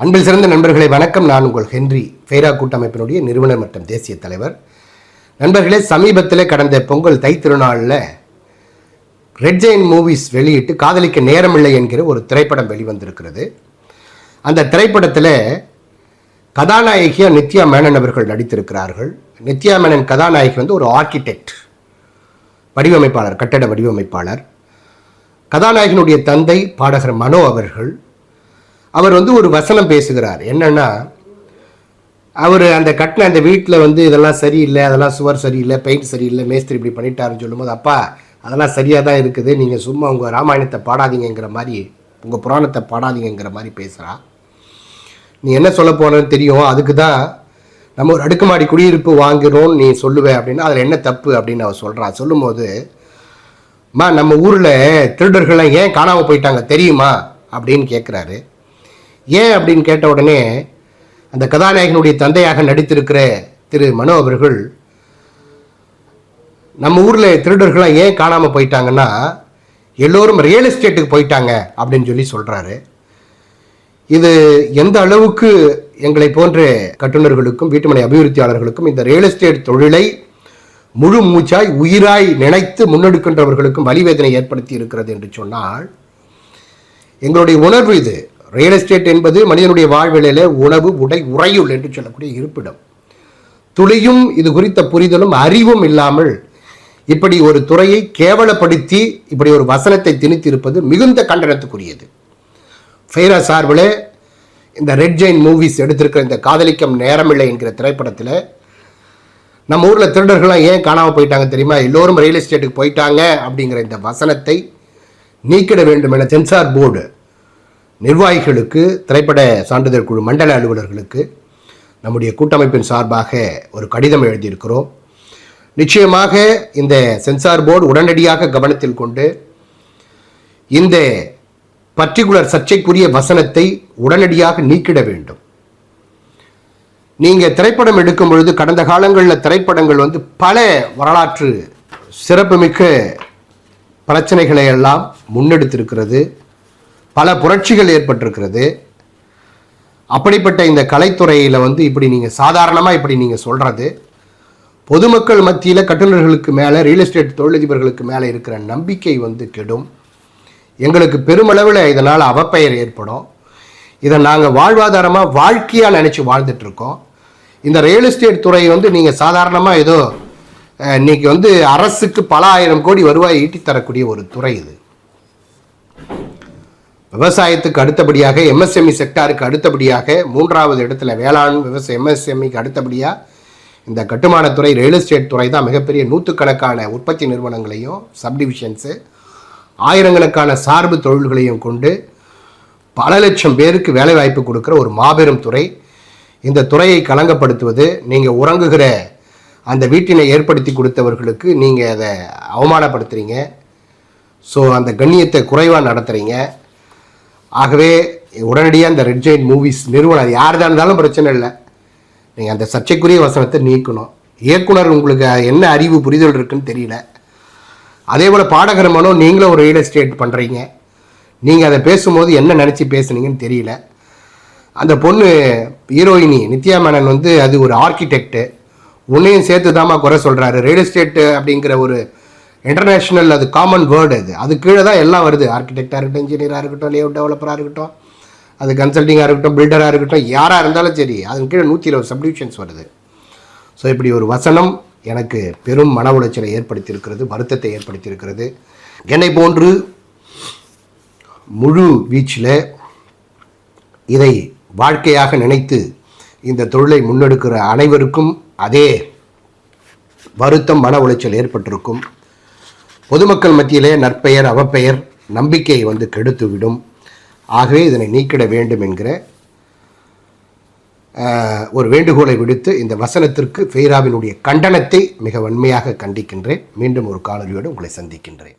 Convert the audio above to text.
அன்பில் சிறந்த நண்பர்களை வணக்கம். நான் உங்கள் ஹென்றி ஃபெய்ரா கூட்டமைப்பினுடைய நிறுவனர் மற்றும் தேசிய தலைவர். நண்பர்களே சமீபத்தில் கடந்த பொங்கல் தை திருநாளில் ரெட் ஜெயின் மூவிஸ் வெளியிட்டு காதலிக்க நேரமில்லை என்கிற ஒரு திரைப்படம் வெளிவந்திருக்கிறது. அந்த திரைப்படத்தில் கதாநாயகியா நித்யா மேனன் அவர்கள் நடித்திருக்கிறார்கள். நித்யா மேனன் கதாநாயகி வந்து ஒரு ஆர்கிடெக்ட் வடிவமைப்பாளர் கட்டட வடிவமைப்பாளர். கதாநாயகனுடைய தந்தை பாடகர் மனோ அவர்கள் அவர் வந்து ஒரு வசனம் பேசுகிறார். என்னன்னா அவர் அந்த கட்டின அந்த வீட்டில் வந்து இதெல்லாம் சரியில்லை அதெல்லாம் சுவர் சரியில்லை பெயிண்ட் சரியில்லை மேஸ்திரி இப்படி பண்ணிட்டாருன்னு சொல்லும்போது அப்பா அதெல்லாம் சரியாக தான் இருக்குது. நீங்கள் சும்மா உங்கள் ராமாயணத்தை பாடாதீங்கங்கிற மாதிரி உங்கள் புராணத்தை பாடாதீங்கங்கிற மாதிரி பேசுகிறா நீ என்ன சொல்ல போனன்னு தெரியும். அதுக்கு தான் நம்ம ஒரு அடுக்குமாடி குடியிருப்பு வாங்குறோம் நீ சொல்லுவேன் அப்படின்னா அதில் என்ன தப்பு? அப்படின்னு அவர் சொல்கிறா சொல்லும்போது அம்மா நம்ம ஊரில் திருடர்கள்லாம் ஏன் காணாமல் போயிட்டாங்க? தெரியுமா? அப்படின்னு கேட்குறாரு ஏன் அப்படின்னு கேட்ட உடனே அந்த கதாநாயகனுடைய தந்தையாக நடித்திருக்கிற திரு மனோ அவர்கள் நம்ம ஊரில் திருடர்கள்லாம் ஏன் காணாமல் போயிட்டாங்கன்னா எல்லோரும் ரியல் எஸ்டேட்டுக்கு போயிட்டாங்க அப்படின்னு சொல்லி சொல்கிறாரு இது எந்த அளவுக்கு எங்களை போன்ற கட்டுநர்களுக்கும் வீட்டுமனை அபிவிருத்தியாளர்களுக்கும் இந்த ரியல் எஸ்டேட் தொழிலை முழு மூச்சாய் உயிராய் நினைத்து முன்னெடுக்கின்றவர்களுக்கும் வலிவேதனை ஏற்படுத்தி இருக்கிறது என்று சொன்னால் எங்களுடைய உணர்வு இது. ரியல் எஸ்டேட் என்பது மனிதனுடைய வாழ்விலே உணவு உடை உறையுள் என்று சொல்லக்கூடிய இருப்பிடம். துளியும் இது குறித்த புரிதலும் அறிவும் இல்லாமல் இப்படி ஒரு துறையை கேவலப்படுத்தி இப்படி ஒரு வசனத்தை திணித்திருப்பது மிகுந்த கண்டனத்துக்குரியது. ஃபைரா சார்பில் இந்த ரெட் ஜெயின் மூவிஸ் எடுத்திருக்கிற இந்த காதலிக்கம் நேரமில்லை என்கிற திரைப்படத்தில் நம்ம ஊரில் திருடர்கள்லாம் ஏன் காணாமல் போயிட்டாங்க தெரியுமா? எல்லோரும் ரியல் எஸ்டேட்டுக்கு போயிட்டாங்க அப்படிங்கிற இந்த வசனத்தை நீக்கிட வேண்டும் என சென்சார் போர்டு நிர்வாகிகளுக்கு திரைப்பட சான்றிதழ் குழு மண்டல அலுவலர்களுக்கு நம்முடைய கூட்டமைப்பின் சார்பாக ஒரு கடிதம் எழுதியிருக்கிறோம். நிச்சயமாக இந்த சென்சார் போர்டு உடனடியாக கவனத்தில் கொண்டு இந்த பர்டிகுலர் சர்ச்சைக்குரிய வசனத்தை உடனடியாக நீக்கிட வேண்டும். நீங்கள் திரைப்படம் எடுக்கும் பொழுது கடந்த காலங்களில் திரைப்படங்கள் வந்து பல வரலாற்று சிறப்புமிக்க பிரச்சனைகளை எல்லாம் முன்னெடுத்திருக்கிறது. பல புரட்சிகள் ஏற்பட்டிருக்கிறது. அப்படிப்பட்ட இந்த கலைத்துறையில் வந்து இப்படி நீங்கள் சாதாரணமாக இப்படி நீங்கள் சொல்கிறது பொதுமக்கள் மத்தியில் கட்டுநர்களுக்கு மேலே ரியல் எஸ்டேட் தொழிலதிபர்களுக்கு மேலே இருக்கிற நம்பிக்கை வந்து கெடும். எங்களுக்கு பெருமளவில் இதனால் அவப்பெயர் ஏற்படும். இதை நாங்கள் வாழ்வாதாரமாக வாழ்க்கையாக நினச்சி வாழ்ந்துட்டுருக்கோம். இந்த ரியல் எஸ்டேட் துறை வந்து நீங்கள் சாதாரணமாக ஏதோ இன்னைக்கு வந்து அரசுக்கு பல ஆயிரம் கோடி வருவாய் ஈட்டி தரக்கூடிய ஒரு துறை இது. விவசாயத்துக்கு அடுத்தபடியாக எம்எஸ்எம்இ செக்டாருக்கு அடுத்தபடியாக மூன்றாவது இடத்துல வேளாண் விவசாய எம்எஸ்எம்இக்கு அடுத்தபடியாக இந்த கட்டுமானத்துறை ரியல் எஸ்டேட் துறை தான் மிகப்பெரிய நூற்றுக்கணக்கான உற்பத்தி நிறுவனங்களையும் சப்டிவிஷன்ஸு ஆயிரக்கணக்கான சார்பு தொழில்களையும் கொண்டு பல லட்சம் பேருக்கு வேலைவாய்ப்பு கொடுக்குற ஒரு மாபெரும் துறை. இந்த துறையை களங்கப்படுத்துவது நீங்கள் உறங்குகிற அந்த வீட்டினை ஏற்படுத்தி கொடுத்தவர்களுக்கு நீங்கள் அதை அவமானப்படுத்துகிறீங்க ஸோ அந்த கண்ணியத்தை குறைவாக நடத்துகிறீங்க ஆகவே உடனடியாக அந்த ரெட் ஜெயின் மூவிஸ் நிறுவனம் யார் தான் இருந்தாலும் பிரச்சனை இல்லை. நீங்கள் அந்த சர்ச்சைக்குரிய வசனத்தை நீக்கணும். இயக்குனர் உங்களுக்கு என்ன அறிவு புரிதல் இருக்குன்னு தெரியல. அதே போல் பாடகர் மனோ நீங்களும் ஒரு ரியல் எஸ்டேட் பண்ணுறீங்க நீங்கள் அதை பேசும்போது என்ன நினச்சி பேசுனீங்கன்னு தெரியல. அந்த பொண்ணு ஹீரோயினி நித்யா மேனன் வந்து அது ஒரு ஆர்கிடெக்டு உன்னையும் சேர்த்து தாம்மா குறை சொல்கிறாரு ரியல் எஸ்டேட்டு அப்படிங்கிற ஒரு இன்டர்நேஷ்னல் அது காமன் வேர்டு அது. அது கீழே தான் எல்லாம் வருது. ஆர்கிடெக்டாக இருக்கட்டும் இன்ஜினியராக இருக்கட்டும் லேஅவுட் டெவலப்பராக இருக்கட்டும் அது கன்சல்டிங்காக இருக்கட்டும் பில்டராக இருக்கட்டும் யாராக இருந்தாலும் சரி அதன் கீழே நூற்றி இருபது சப்டிவிஷன்ஸ் வருது. ஸோ இப்படி ஒரு வசனம் எனக்கு பெரும் மன உளைச்சலை ஏற்படுத்தியிருக்கிறது வருத்தத்தை ஏற்படுத்தியிருக்கிறது. என்னை போன்று முழு வீச்சில் இதை வாழ்க்கையாக நினைத்து இந்த தொழிலை முன்னெடுக்கிற அனைவருக்கும் அதே வருத்தம் மன உளைச்சல் ஏற்பட்டிருக்கும். பொதுமக்கள் மத்தியிலே நற்பெயர் அவப்பெயர் நம்பிக்கையை வந்து கெடுத்துவிடும். ஆகவே இதனை நீக்கிட வேண்டும் என்கிற ஒரு வேண்டுகோளை விடுத்து இந்த வசனத்திற்கு ஃபெய்ராவினுடைய கண்டனத்தை மிக வன்மையாக கண்டிக்கின்றேன். மீண்டும் ஒரு காணொலியோடு உங்களை சந்திக்கின்றேன்.